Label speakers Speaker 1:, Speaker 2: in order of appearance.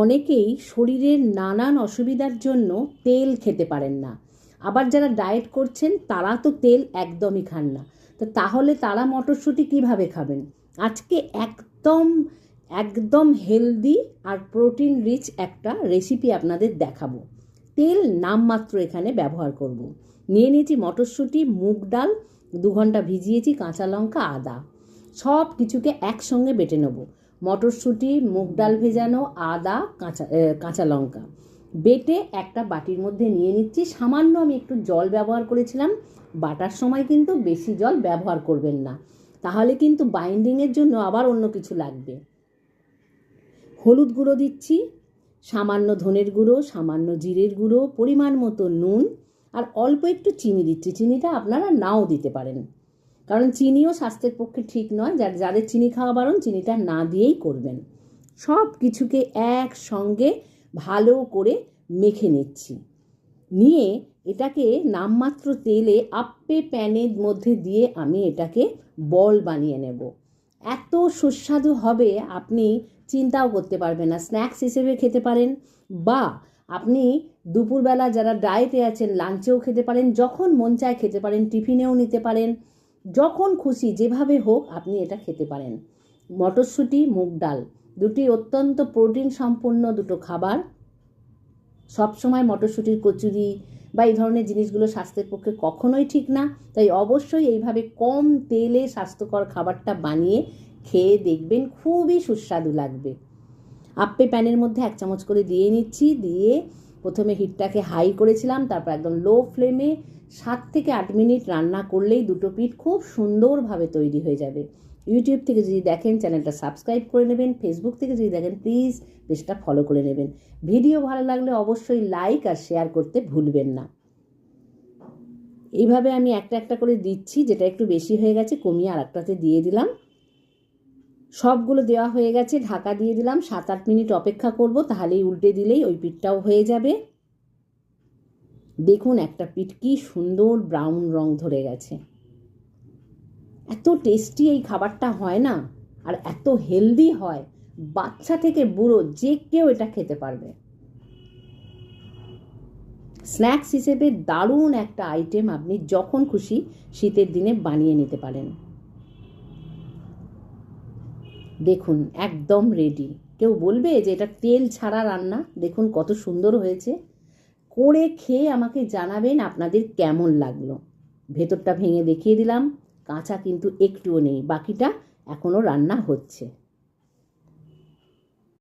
Speaker 1: অনেকেই শরীরের নানান অসুবিধার জন্য তেল খেতে পারেন না। আবার যারা ডায়েট করছেন, তারা তো তেল একদমই খান না। তো তাহলে তারা মটরশুঁটি কীভাবে খাবেন? আজকে একদম একদম হেলদি আর প্রোটিন রিচ একটা রেসিপি আপনাদের দেখাবো। তেল নামমাত্র এখানে ব্যবহার করব। নিয়ে নিয়েছি মটরশুঁটি, মুগ ডাল, দু ঘণ্টা ভিজিয়েছি কাঁচা লঙ্কা, আদা। সব কিছুকে একসঙ্গে বেটে নেব। মটরশুঁটি, মুগ ডাল ভেজানো, আদা, কাঁচা কাঁচা লঙ্কা। বেটে একটা বাটির মধ্যে নিয়ে নিচ্ছি। সামান্য আমি একটু জল ব্যবহার করেছিলাম। বাটার সময় কিন্তু বেশি জল ব্যবহার করবেন না। তাহলে কিন্তু বাইন্ডিংয়ের জন্য আবার অন্য কিছু লাগবে। হলুদ গুঁড়ো দিচ্ছি। সামান্য ধনের গুঁড়ো, সামান্য জিরের গুঁড়ো, পরিমাণ মতো নুন, আর অল্প একটু চিনি দিচ্ছি। চিনিটা আপনারা নাও দিতে পারেন। কারণ চিনিও স্বাস্থ্যের পক্ষে ঠিক নয়, যার যাদের চিনি খাওয়া বারণ, চিনিটা না দিয়েই করবেন। সব কিছুকে একসঙ্গে ভালো করে মেখে নিচ্ছি। নিয়ে এটাকে নামমাত্র তেলে আপ্পে প্যানের মধ্যে দিয়ে আমি এটাকে বল বানিয়ে নেব। এত সুস্বাদু হবে, আপনি চিন্তাও করতে পারবেন না। স্ন্যাক্স হিসেবে খেতে পারেন বা আপনি দুপুরবেলা যারা ডায়েটে আছেন লাঞ্চেও খেতে পারেন, যখন মন চায় খেতে পারেন, টিফিনেও নিতে পারেন। যখন খুশি যেভাবে হোক আপনি এটা খেতে পারেন। মটরশুঁটি, মুগ ডাল, দুটি অত্যন্ত প্রোটিন সম্পূর্ণ দুটো খাবার। সবসময় মটরশুঁটির কচুরি বা এই ধরনের জিনিসগুলো স্বাস্থ্যের পক্ষে কখনোই ঠিক না। তাই অবশ্যই এইভাবে কম তেলে স্বাস্থ্যকর খাবারটা বানিয়ে খেয়ে দেখবেন, খুবই সুস্বাদু লাগবে। আপ্পে প্যানের মধ্যে এক চামচ করে দিয়ে নিচ্ছি, দিয়ে প্রথমে হিটটাকে হাই করেছিলাম, তারপর একদম লো ফ্লেমে সাত থেকে আট মিনিট রান্না করলেই দুটো পিঠ খুব সুন্দরভাবে তৈরি হয়ে যাবে। ইউটিউব থেকে যদি দেখেন, চ্যানেলটা সাবস্ক্রাইব করে নেবেন ফেসবুক থেকে যদি দেখেন প্লিজ পেজটা ফলো করে নেবেন। ভিডিও ভালো লাগলে অবশ্যই লাইক আর শেয়ার করতে ভুলবেন না। এইভাবে আমি একটা একটা করে দিচ্ছি, যেটা একটু বেশি হয়ে গেছে, কমিয়ে আর একটাতে দিয়ে দিলাম। সবগুলো দেওয়া হয়ে গেছে, ঢাকা দিয়ে দিলাম সাত আট মিনিট অপেক্ষা করব, তাহলেই উল্টে দিলেই ওই পিঠটাও হয়ে যাবে। দেখুন একটা পিঠ কি সুন্দর ব্রাউন রং ধরে গেছে। এত টেস্টি এই খাবারটা হয় না, আর এত হেলদি হয়, বাচ্চা থেকে বুড়ো যে কেউ এটা খেতে পারবে। স্ন্যাক্স হিসেবে দারুণ একটা আইটেম আপনি যখন খুশি শীতের দিনে বানিয়ে নিতে পারেন। দেখুন, একদম রেডি কেউ বলবে যে এটা তেল ছাড়া রান্না? দেখুন কত সুন্দর হয়েছে। করে খেয়ে আমাকে জানাবেন আপনাদের কেমন লাগল। ভেতরটা ভেঙে দেখিয়ে দিলাম। কাঁচা কিন্তু একটুও নেই, বাকিটা এখনও রান্না হচ্ছে।